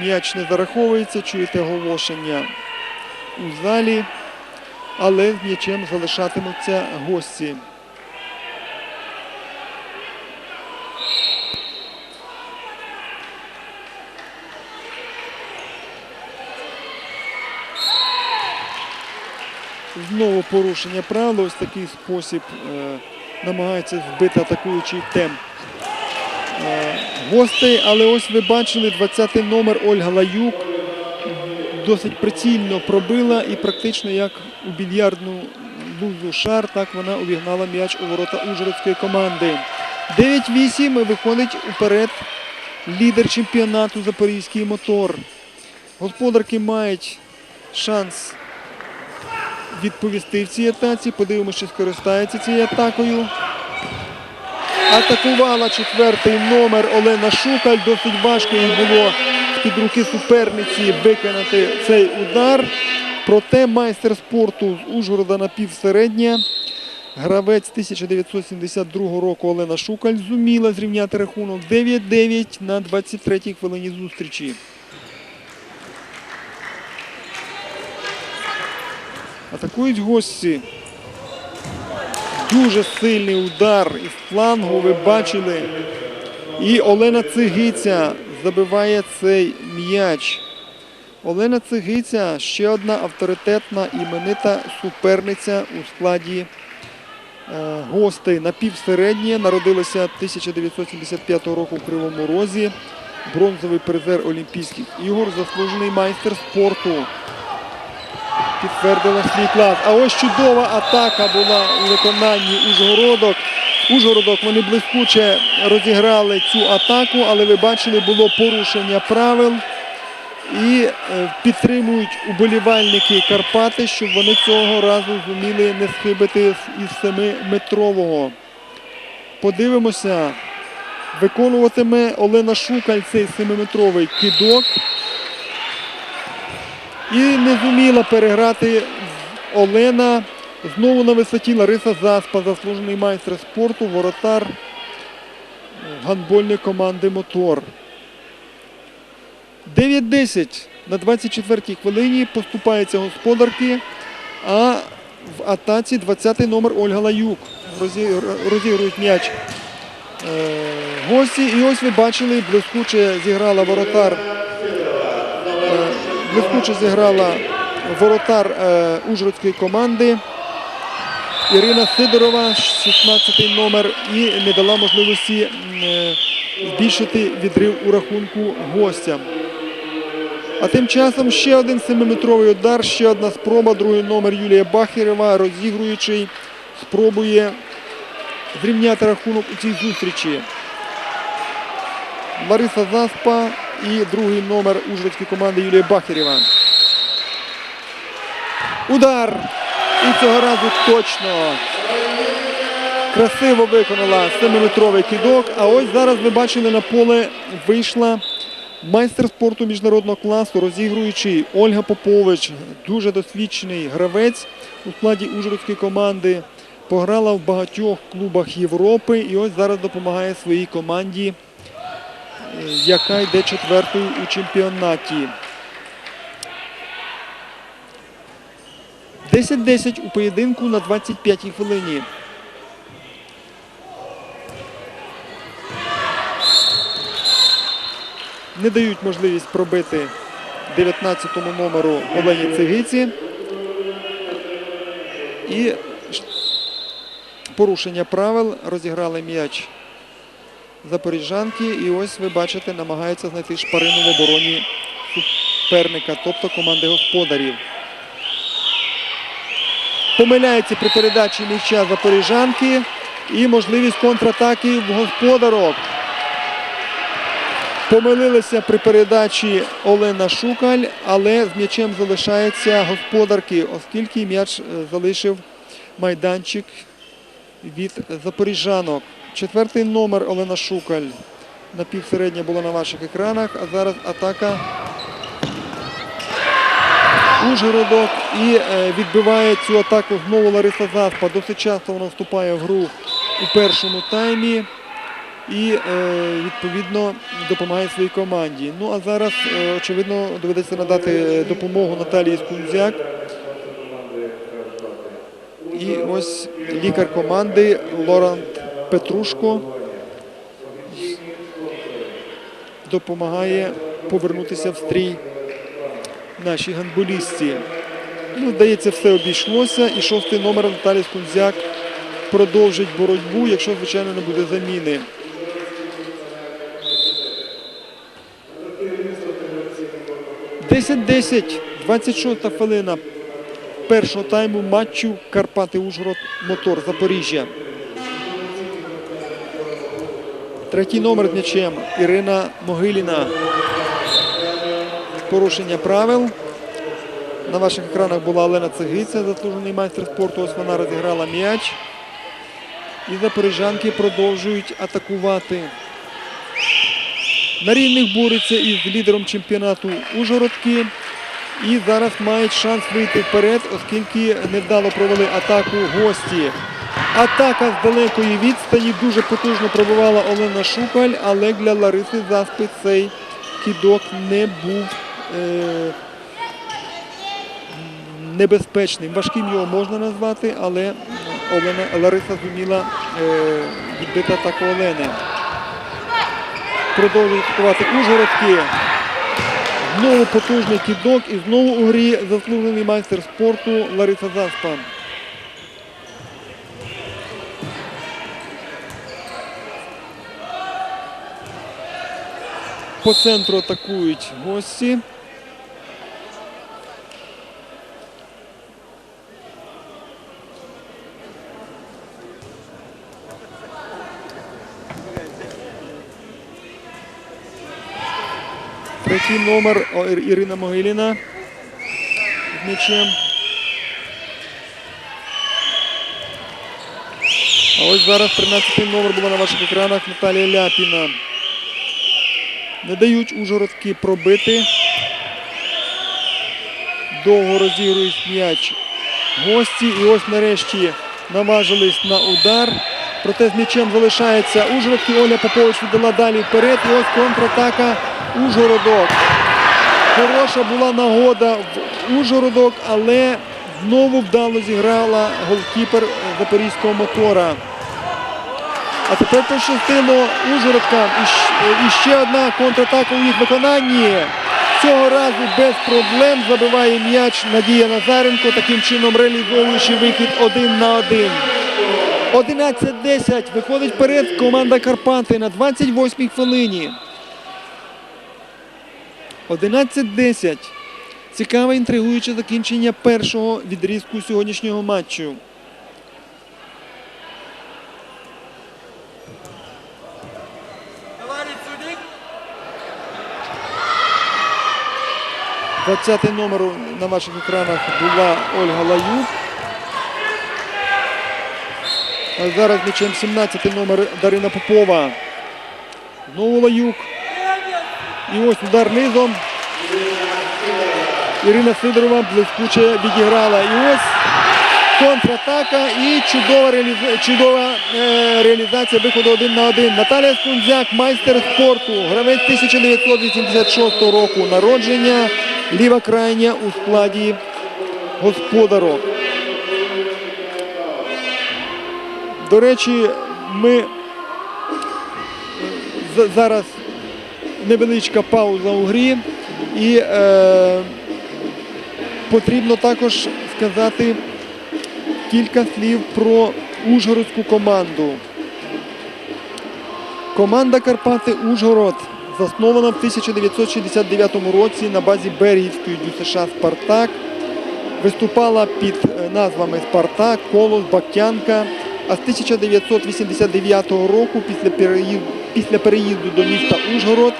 М'яч не зараховується, чуєте оголошення у залі, але з м'ячем залишатимуться гості. Знову порушення правил. Ось такий спосіб е, намагається збити атакуючий темп е, гостей. Але ось ви бачили 20-й номер Ольга Лаюк. Досить прицільно пробила і практично як у більярдну лузу шар, так вона увігнала м'яч у ворота Ужгородської команди. 9-8 виходить уперед лідер чемпіонату Запорізький мотор. Господарки мають шанс відповісти в цій атаці. Подивимося, чи скористається цією атакою. Атакувала четвертий номер Олена Шукаль. Досить важко їй було з-під руки суперниці виконати цей удар. Проте майстер спорту з Ужгорода на півсередня. Гравець 1972 року Олена Шукаль зуміла зрівняти рахунок 9-9 на 23-й хвилині зустрічі. Атакують гості. Дуже сильний удар із флангу. Ви бачили. І Олена Цигиця забиває цей м'яч. Олена Цигиця ще одна авторитетна іменита суперниця у складі е, гостей напівсереднє. Народилася 1975 року в Кривому Розі. Бронзовий призер Олімпійських ігор, заслужений майстер спорту підтвердила свій клас. А ось чудова атака була у виконанні Ужгородок. Ужгородок вони блискуче розіграли цю атаку, але ви бачили, було порушення правил. І е, підтримують уболівальники Карпати, щоб вони цього разу зуміли не схибити із 7-метрового. Подивимося, виконуватиме Олена Шукаль цей 7-метровий кидок. І не зуміла переграти Олена. Знову на висоті Лариса Заспа, заслужений майстер спорту, воротар гандбольної команди Мотор. 9-10 на 24-й хвилині поступаються господарки. А в атаці 20-й номер Ольга Лаюк. Розі- Розігрують м'яч е, гості. І ось ви бачили, блискуче зіграла воротар блискуче зіграла воротар е, Ужгородської команди Ірина Сидорова, 16-й номер, і не дала можливості е, збільшити відрив у рахунку гостям. А тим часом ще один 7-метровий удар, ще одна спроба. Другий номер Юлія Бахірева, розігруючий, спробує зрівняти рахунок у цій зустрічі. Лариса Заспа і другий номер ужгородської команди Юлія Бахерєва. Удар! І цього разу точно. Красиво виконала 7-метровий кидок. А ось зараз ви бачили на поле вийшла майстер спорту міжнародного класу, розігруючий Ольга Попович, дуже досвідчений гравець у складі ужгородської команди. Пограла в багатьох клубах Європи і ось зараз допомагає своїй команді яка йде четвертою у чемпіонаті. 10-10 у поєдинку на 25-й хвилині. Не дають можливість пробити 19-му номеру Олені Цигиці. І порушення правил розіграли м'яч запоріжанки. І ось ви бачите, намагаються знайти шпарину в обороні суперника, тобто команди господарів. Помиляється при передачі м'яча запоріжанки і можливість контратаки в господарок. Помилилися при передачі Олена Шукаль, але з м'ячем залишаються господарки, оскільки м'яч е, залишив майданчик від запоріжанок. Четвертий номер Олена Шукаль. Напівсередня була на ваших екранах, а зараз атака Ужгородок і е, відбиває цю атаку знову Лариса Заспа. Досить часто вона вступає в гру у першому таймі. і е, відповідно допомагає своїй команді. Ну а зараз, е, очевидно, доведеться надати допомогу Наталії Скунзяк. І ось лікар команди Лорант Петрушко допомагає повернутися в стрій нашій гандболістці. Ну, здається, все обійшлося. І шостий номер Наталія Скунзяк продовжить боротьбу, якщо, звичайно, не буде заміни. Десять-десять, 26 хвилина першого тайму матчу Карпати Ужгород Мотор Запоріжжя. Третій номер м'ячем Ірина Могиліна. Порушення правил. На ваших екранах була Олена Цегиця, заслужений майстер спорту. Ось вона розіграла м'яч. І запоріжанки продовжують атакувати. На рівних бореться із лідером чемпіонату Ужгородки. І зараз мають шанс вийти вперед, оскільки невдало провели атаку гості. Атака з далекої відстані дуже потужно пробивала Олена Шукаль, але для Лариси Заспи цей кидок не був е, небезпечним. Важким його можна назвати, але Лариса зуміла е, відбити атаку Олени. Продовжують атакувати Ужгородки. Знову потужний кидок і знову у грі заслужений майстер спорту Лариса Заспа. По центру атакують гості. Третій номер Ірина Могиліна м'ячем. А ось зараз 13 номер була на ваших екранах Наталія Ляпіна. Не дають ужгородки пробити. Довго розігрують м'яч гості. І ось нарешті наважились на удар. Проте з м'ячем залишається Ужгородки. Оля Попович віддала далі вперед. І ось контратака Ужгородок. Хороша була нагода в Ужгородок, але знову вдало зіграла голкіпер запорізького мотора. А тепер пощастило Ужгородкам. І І ще одна контратака у їх виконанні. Цього разу без проблем забиває м'яч Надія Назаренко, таким чином реалізовуючи вихід один на один. 11-10. Виходить вперед команда Карпати на 28-й хвилині. 11-10. Цікаве інтригуюче закінчення першого відрізку сьогоднішнього матчу. 20 номер на ваших екранах була Ольга Лаюк. А зараз м'ячем 17 номер Дарина Попова. Знову Лаюк. І ось удар низом. Ірина Сидорова блискуче відіграла. І ось контратака і чудова, реаліза... чудова е, реалізація виходу один на один. Наталія Скунзяк, майстер спорту, гравець 1986 року народження, ліва крайня у складі господарок. До речі, ми зараз невеличка пауза у грі і е, потрібно також сказати кілька слів про Ужгородську команду. Команда Карпати Ужгород заснована в 1969 році на базі Бергівської ДЮСШ Спартак. Виступала під е, назвами Спартак, Колос, Бактянка. А з 1989 року, після переїзду, після переїзду до міста Ужгород,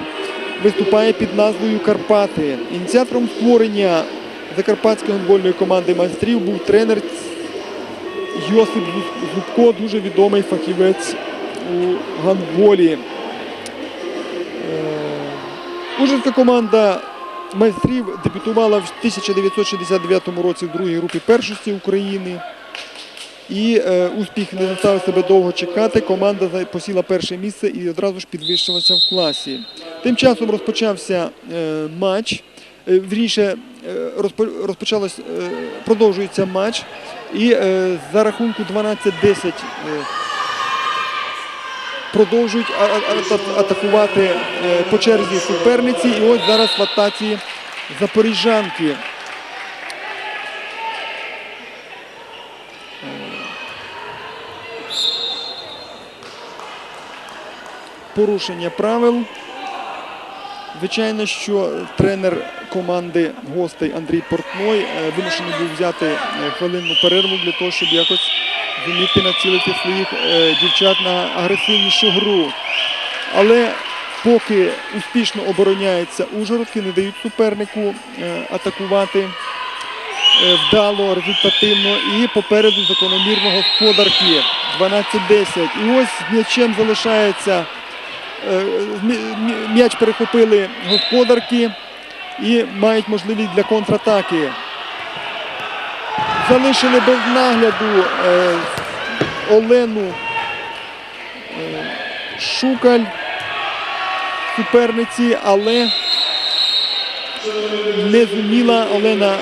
виступає під назвою Карпати. Ініціатором створення закарпатської гандбольної команди майстрів був тренер Йосип Зуб- Зубко, дуже відомий фахівець у гандболі. Ужгородська команда майстрів дебютувала в 1969 році в другій групі першості України. І е, успіх не заставив себе довго чекати. Команда посіла перше місце і одразу ж підвищилася в класі. Тим часом розпочався е, матч. Е, Вірніше е, розпочалось, продовжується матч. І за рахунку 12-10 е, продовжують атакувати е, по черзі суперниці. І ось зараз в атаці запоріжанки. Порушення правил. Звичайно, що тренер команди гостей Андрій Портной е, вимушений був взяти е, хвилинну перерву для того, щоб якось зуміти націлити своїх е, дівчат на агресивнішу гру. Але поки успішно обороняється Ужгородки, не дають супернику атакувати вдало, результативно. І попереду закономірно господарки 12-10. І ось м'ячем залишається. М'я- м'я- М'яч перехопили господарки і мають можливість для контратаки. Залишили без нагляду е, Олену е, Шукаль суперниці, але не зуміла Олена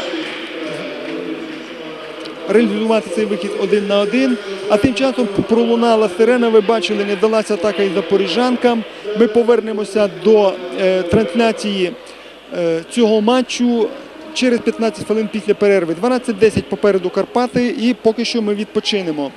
реалізувати цей вихід один на один. А тим часом пролунала сирена. Ви бачили, не вдалася атака і запоріжанкам. Ми повернемося до е, трансляції цього матчу через 15 хвилин після перерви. 12-10 попереду Карпати, і поки що ми відпочинемо.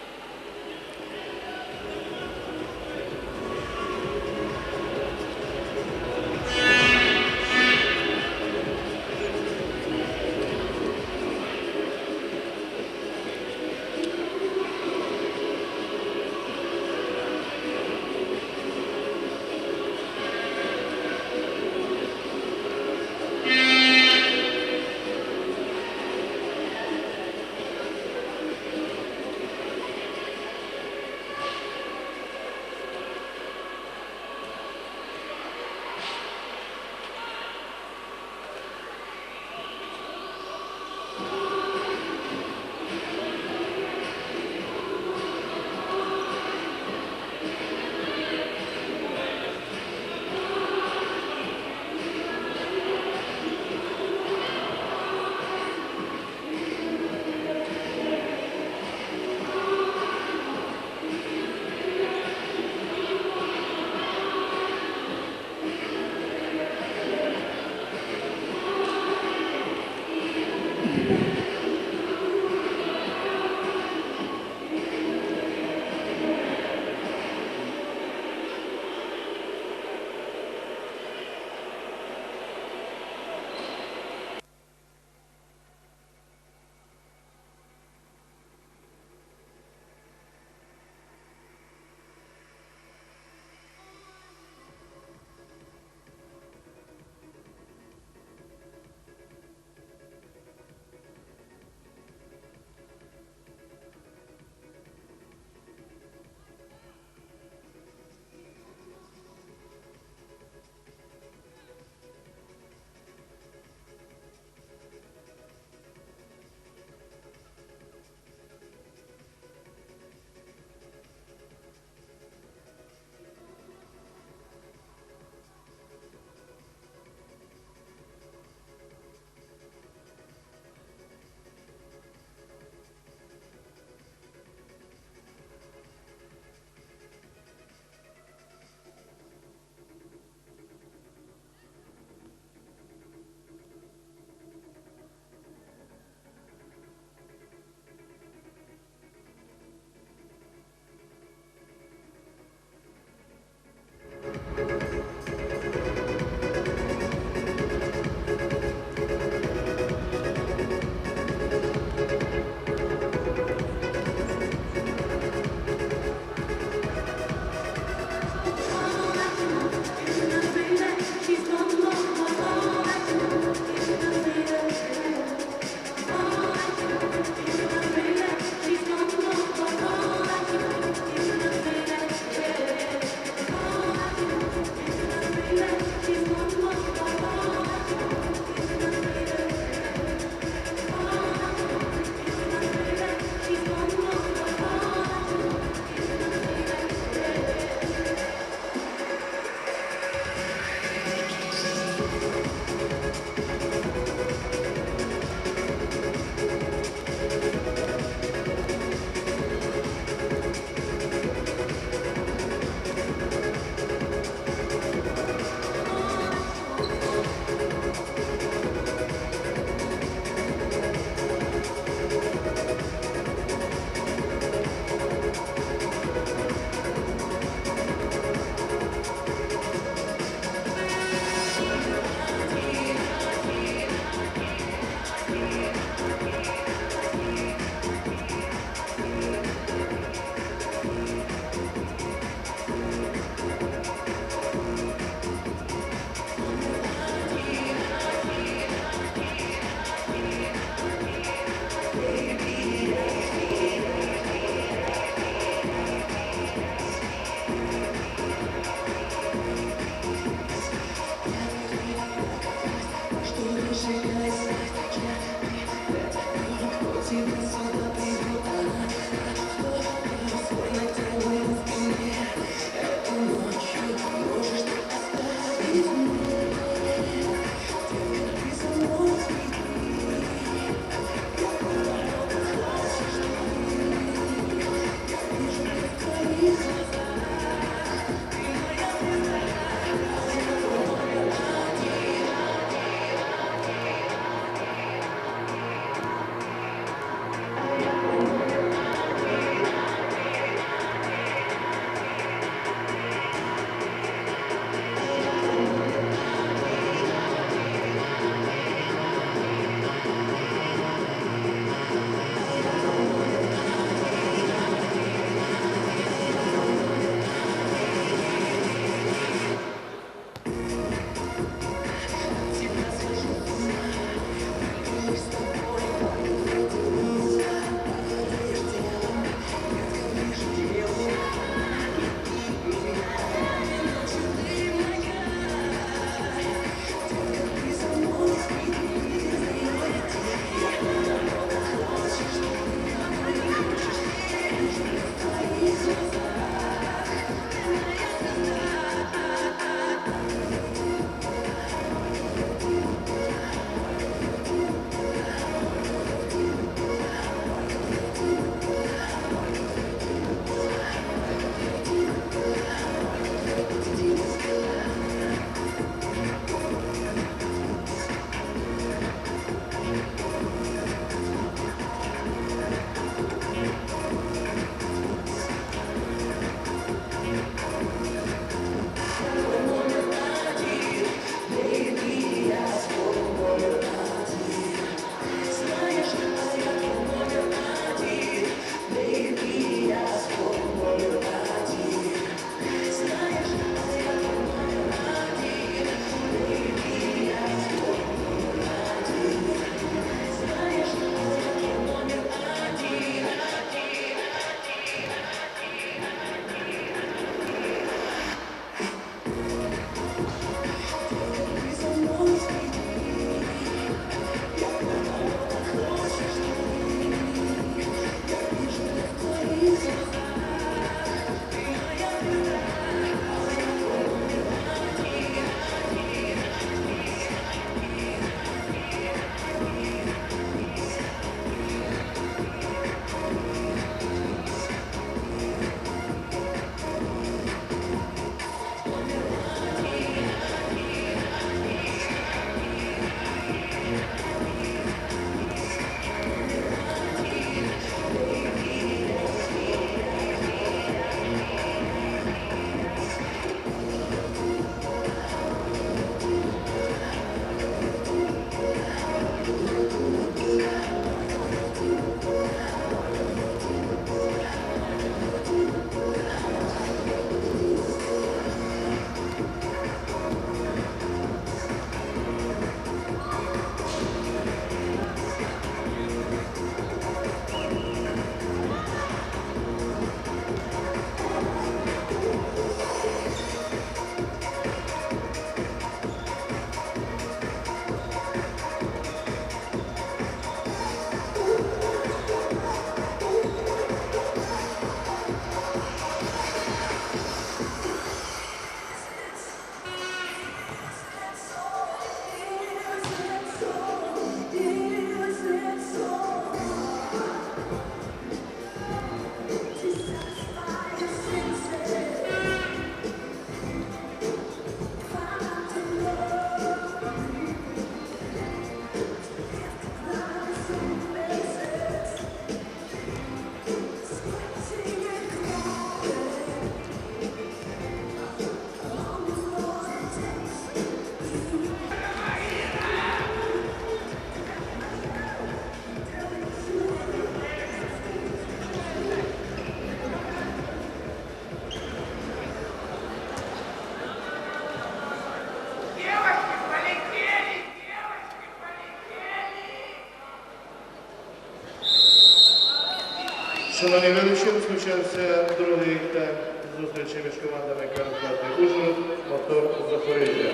Шановні глядачі, розпочався другий тайм зустрічі між командами Карпати Ужгород, Мотор Запоріжжя.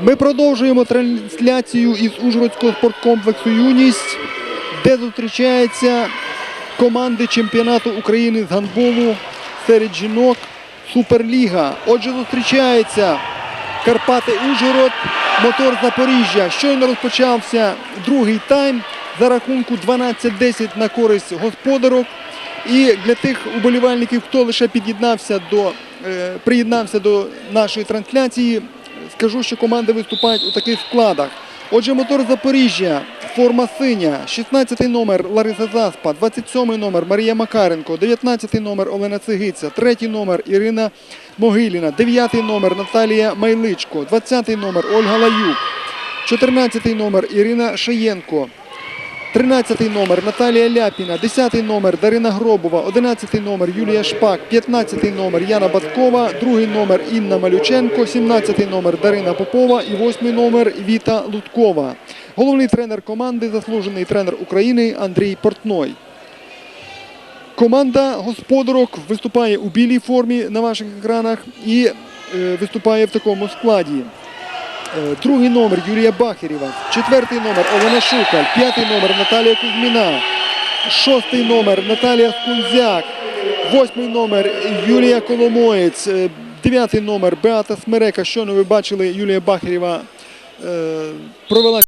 Ми продовжуємо трансляцію із Ужгородського спорткомплексу Юність, де зустрічаються команди чемпіонату України з гандболу серед жінок Суперліга. Отже, зустрічається Карпати Ужгород, мотор Запоріжжя. Щойно розпочався другий тайм за рахунку 12-10 на користь господарок. І для тих уболівальників, хто лише під'єднався до, е, приєднався до нашої трансляції, скажу, що команди виступають у таких складах. Отже, мотор Запоріжжя, форма синя, 16 номер Лариса Заспа, 27 номер Марія Макаренко, 19 номер Олена Цигиця, 3 номер Ірина Могиліна, 9 номер Наталія Майличко, 20 номер Ольга Лаюк, 14 номер Ірина Шаєнко, 13 номер Наталія Ляпіна, 10 номер Дарина Гробова, 11 номер Юлія Шпак, 15 номер Яна Баткова, 2 номер Інна Малюченко, 17 номер Дарина Попова і 8 номер Віта Луткова. Головний тренер команди, заслужений тренер України Андрій Портной. Команда господарок виступає у білій формі на ваших екранах і е, виступає в такому складі. Е, Другий номер Юлія Бахерєва, четвертий номер Олена Шукаль, п'ятий номер Наталія Кузьміна, шостий номер Наталія Скунзяк, восьмий номер Юлія Коломоєць, е, дев'ятий номер Беата Смерека. Щойно ви бачили, Юлія Бахерєва е, провела